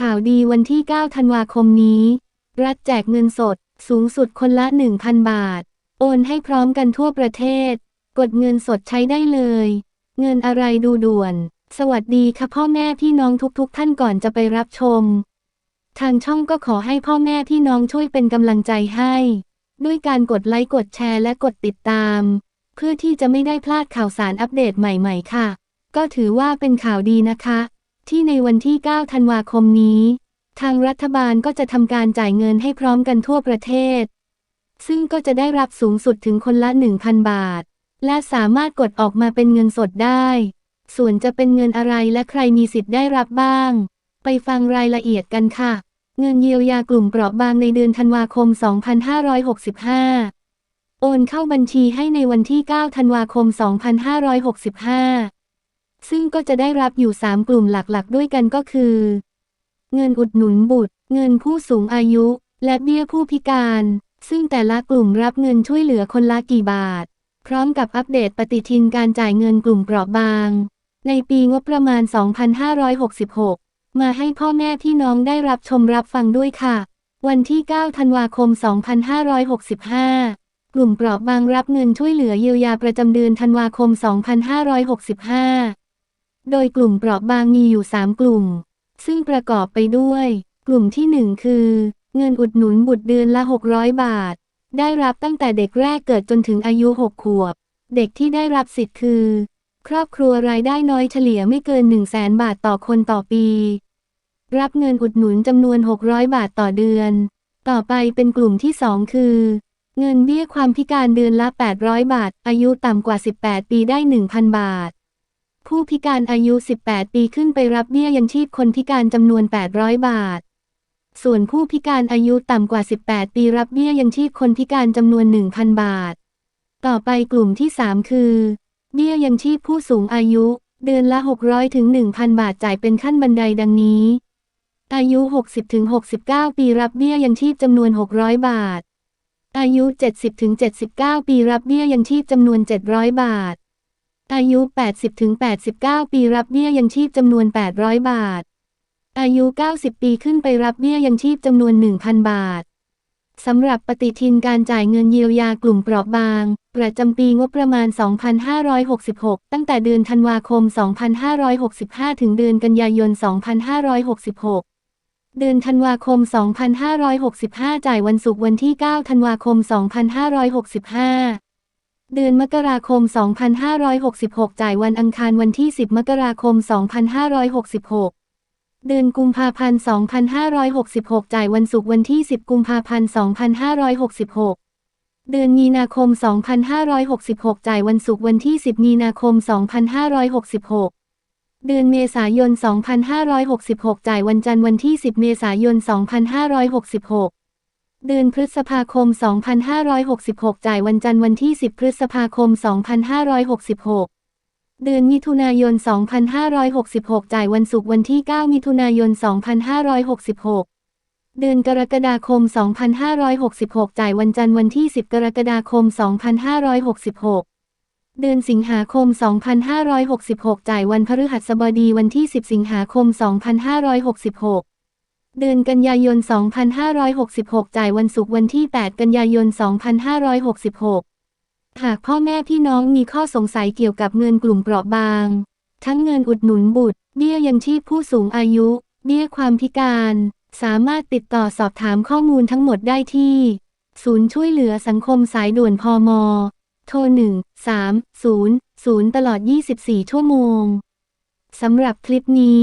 ข่าวดีวันที่ 9 ธันวาคมนี้ รัฐแจกเงินสด สูงสุดคนละ 1,000 บาท โอนให้พร้อมกันทั่วประเทศ กดเงินสดใช้ได้เลย เงินอะไรดูด่วน สวัสดีค่ะพ่อแม่พี่น้องทุกๆท่านก่อนจะไปรับชม ทางช่องก็ขอให้พ่อแม่พี่น้องช่วยเป็นกำลังใจให้ ด้วยการกดไลค์กดแชร์และกดติดตาม เพื่อที่จะไม่ได้พลาดข่าวสารอัปเดตใหม่ ๆ ค่ะ ก็ถือว่าเป็นข่าวดีนะคะ ที่ในวันที่ 9 ธันวาคมนี้ ทางรัฐบาลก็จะทำการจ่ายเงินให้พร้อมกันทั่วประเทศ ซึ่งก็จะได้รับสูงสุดถึงคนละ 1,000 บาท และสามารถกดออกมาเป็นเงินสดได้ ส่วนจะเป็นเงินอะไรและใครมีสิทธิ์ได้รับบ้าง ไปฟังรายละเอียดกันค่ะ เงินเยียวยากลุ่มเปราะบางในเดือนธันวาคม 2565 โอนเข้าบัญชีให้ในวันที่ 9 ธันวาคม 2565 ซึ่งก็จะได้รับอยู่ 3 กลุ่มหลักๆ ด้วยกันก็คือ เงินอุดหนุนบุตร เงินผู้สูงอายุ และเบี้ยผู้พิการ ซึ่งแต่ละกลุ่มรับเงินช่วยเหลือคนละกี่บาท พร้อมกับอัปเดตปฏิทินการจ่ายเงินกลุ่มเปราะบาง ในปีงบประมาณ 2566 มาให้พ่อแม่พี่น้องได้รับชมรับฟังด้วยค่ะ วันที่ 9 ธันวาคม 2565กลุ่มเปราะบางรับเงินช่วยเหลือเยียวยาประจำเดือนธันวาคม 2565 โดยกลุ่มเปราะบางมีอยู่ 3 กลุ่ม ซึ่งประกอบไปด้วย กลุ่มที่ 1 คือ เงินอุดหนุนบุตรเดือนละ 600 บาท ได้รับตั้งแต่เด็กแรกเกิดจนถึงอายุ 6 ขวบ เด็กที่ได้รับสิทธิ์คือ ครอบครัวรายได้น้อยเฉลี่ยไม่เกิน 1 0 0 0 0แสนบาทต่อคนต่อปี รับเงินอุดหนุนจำนวน 600 บาทต่อเดือน ต่อไปเป็นกลุ่มที่ 2 คือเงินเบี้ยความพิการเดือนละ 800 บาท อายุต่ำกว่า 18 ปีได้ 1,000 บาท ผู้พิการอายุ 18 ปีขึ้นไปรับเบี้ยยังชีพคนพิการจำนวน 800 บาท ส่วนผู้พิการอายุต่ำกว่า 18 ปีรับเบี้ยยังชีพคนพิการจำนวน 1,000 บาท ต่อไปกลุ่มที่ 3 คือ เบี้ยยังชีพผู้สูงอายุ เดือนละ 600 ถึง 1,000 บาทจ่ายเป็นขั้นบันไดดังนี้ อายุ 60 ถึง 69 ปีรับเบี้ยยังชีพจำนวน 600 บาท อายุ 70 ถึง 79 ปีรับเบี้ยยังชีพจำนวน 700 บาท อายุ 80ถึง89 ปีรับเบี้ยยังชีพจำนวน 800 บาท อายุ 90 ปีขึ้นไปรับเบี้ยยังชีพจำนวน 1,000 บาท สำหรับปฏิทินการจ่ายเงินเยียวยากลุ่มเปราะบาง ประจำปีงบประมาณ 2566 ตั้งแต่เดือนธันวาคม 2565 ถึงเดือนกันยายน 2566เดือนธันวาคม 2565 จ่ายวันศุกร์วันที่ 9 ธันวาคม 2565 เดือนมกราคม 2566 จ่ายวันอังคารวันที่ 10 มกราคม 2566 เดือนกุมภาพันธ์ 2566 จ่ายวันศุกร์วันที่ 10 กุมภาพันธ์ 2566 เดือนมีนาคม 2566 จ่ายวันศุกร์วันที่ 10 มีนาคม 2566เดือนเมษายน 2566 จ่ายวันจันทร์วันที่ 10 เมษายน 2566 เดือนพฤษภาคม 2566 จ่ายวันจันทร์วันที่ 10 พฤษภาคม 2566 เดือนมิถุนายน 2566 จ่ายวันศุกร์วันที่ 9 มิถุนายน 2566 เดือนกรกฎาคม 2566 จ่ายวันจันทร์วันที่ 10 กรกฎาคม 2566เดือนสิงหาคม 2566 จ่ายวันพฤหัสบดีวันที่ 10 สิงหาคม 2566 เดือนกันยายน 2566 จ่ายวันศุกร์วันที่ 8 กันยายน 2566 หากพ่อแม่พี่น้องมีข้อสงสัยเกี่ยวกับเงินกลุ่มเปราะบาง ทั้งเงินอุดหนุนบุตร เบี้ยยังชีพผู้สูงอายุ เบี้ยความพิการ สามารถติดต่อสอบถามข้อมูลทั้งหมดได้ที่ ศูนย์ช่วยเหลือสังคมสายด่วนพมโทร 1 3 0 0 ตลอด 24 ชั่วโมง สำหรับคลิปนี้